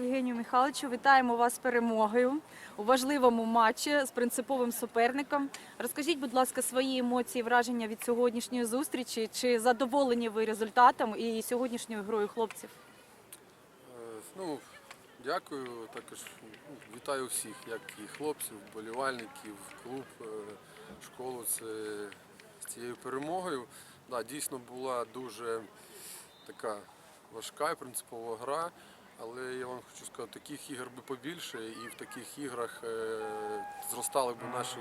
Михайловичу, вітаємо вас з перемогою у важливому матчі з принциповим суперником. Розкажіть, будь ласка, свої емоції, враження від сьогоднішньої зустрічі. Чи задоволені ви результатом і сьогоднішньою грою хлопців? Е, Ну, дякую. Також ну, вітаю всіх, як і хлопців, вболівальників, клуб, е, школу. Це з цією перемогою. Да, дійсно була дуже така важка і принципова гра. Але я вам хочу сказати, таких ігор би побільше, і в таких іграх е, зростали б наші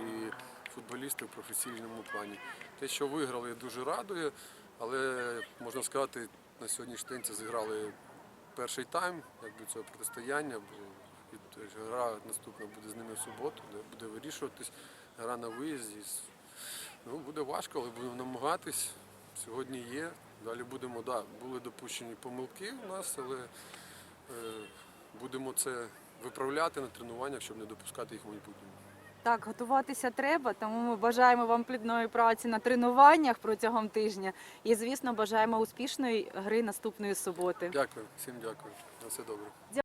футболісти в професійному плані. Те, що виграли, дуже радує, але можна сказати, на сьогоднішній день це зіграли перший тайм якби, цього протистояння, гра наступна буде з ними в суботу, де буде вирішуватись гра на виїзді. Ну, буде важко, але будемо намагатись. Сьогодні є. Далі будемо, да, були допущені помилки у нас, але будемо це виправляти на тренуваннях, щоб не допускати їх в майбутньому. Так, готуватися треба, тому ми бажаємо вам плідної праці на тренуваннях протягом тижня. І, звісно, бажаємо успішної гри наступної суботи. Дякую, всім дякую. На все добре.